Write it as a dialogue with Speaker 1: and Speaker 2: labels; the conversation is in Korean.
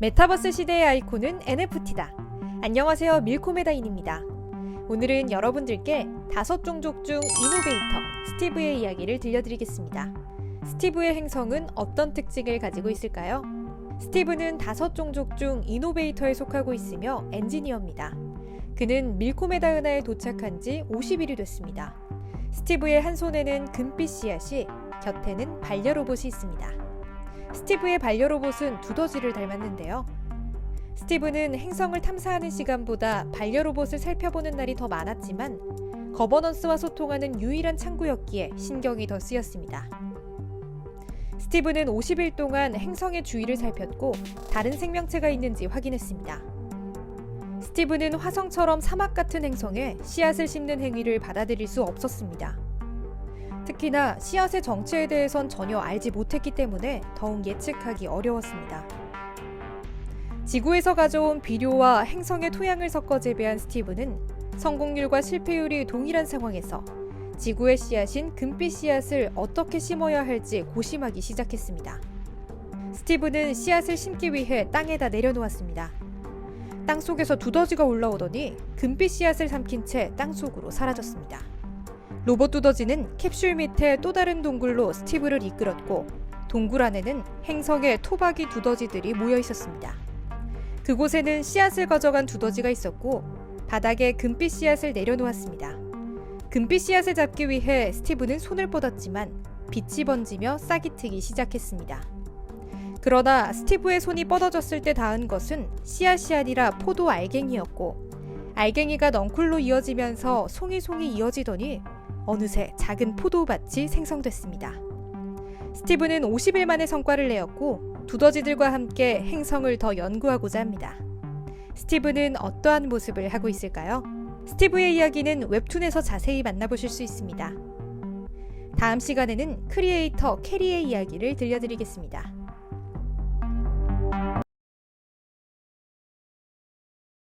Speaker 1: 메타버스 시대의 아이콘은 NFT다. 안녕하세요. 밀코메다인입니다. 오늘은 여러분들께 다섯 종족 중 이노베이터 스티브의 이야기를 들려드리겠습니다. 스티브의 행성은 어떤 특징을 가지고 있을까요? 스티브는 다섯 종족 중 이노베이터에 속하고 있으며 엔지니어입니다. 그는 밀코메다 은하에 도착한 지 50일이 됐습니다. 스티브의 한 손에는 금빛 씨앗이, 곁에는 반려 로봇이 있습니다. 스티브의 반려로봇은 두더지를 닮았는데요. 스티브는 행성을 탐사하는 시간보다 반려로봇을 살펴보는 날이 더 많았지만 거버넌스와 소통하는 유일한 창구였기에 신경이 더 쓰였습니다. 스티브는 50일 동안 행성의 주위를 살폈고 다른 생명체가 있는지 확인했습니다. 스티브는 화성처럼 사막 같은 행성에 씨앗을 심는 행위를 받아들일 수 없었습니다. 특히나 씨앗의 정체에 대해선 전혀 알지 못했기 때문에 더욱 예측하기 어려웠습니다. 지구에서 가져온 비료와 행성의 토양을 섞어 재배한 스티브는 성공률과 실패율이 동일한 상황에서 지구의 씨앗인 금빛 씨앗을 어떻게 심어야 할지 고심하기 시작했습니다. 스티브는 씨앗을 심기 위해 땅에다 내려놓았습니다. 땅 속에서 두더지가 올라오더니 금빛 씨앗을 삼킨 채 땅 속으로 사라졌습니다. 로봇 두더지는 캡슐 밑에 또 다른 동굴로 스티브를 이끌었고 동굴 안에는 행성의 토박이 두더지들이 모여 있었습니다. 그곳에는 씨앗을 가져간 두더지가 있었고 바닥에 금빛 씨앗을 내려놓았습니다. 금빛 씨앗을 잡기 위해 스티브는 손을 뻗었지만 빛이 번지며 싹이 트기 시작했습니다. 그러나 스티브의 손이 뻗어졌을 때 닿은 것은 씨앗이 아니라 포도 알갱이였고 알갱이가 넝쿨로 이어지면서 송이송이 이어지더니 어느새 작은 포도밭이 생성됐습니다. 스티브는 50일 만에 성과를 내었고 두더지들과 함께 행성을 더 연구하고자 합니다. 스티브는 어떠한 모습을 하고 있을까요? 스티브의 이야기는 웹툰에서 자세히 만나보실 수 있습니다. 다음 시간에는 크리에이터 캐리의 이야기를 들려드리겠습니다.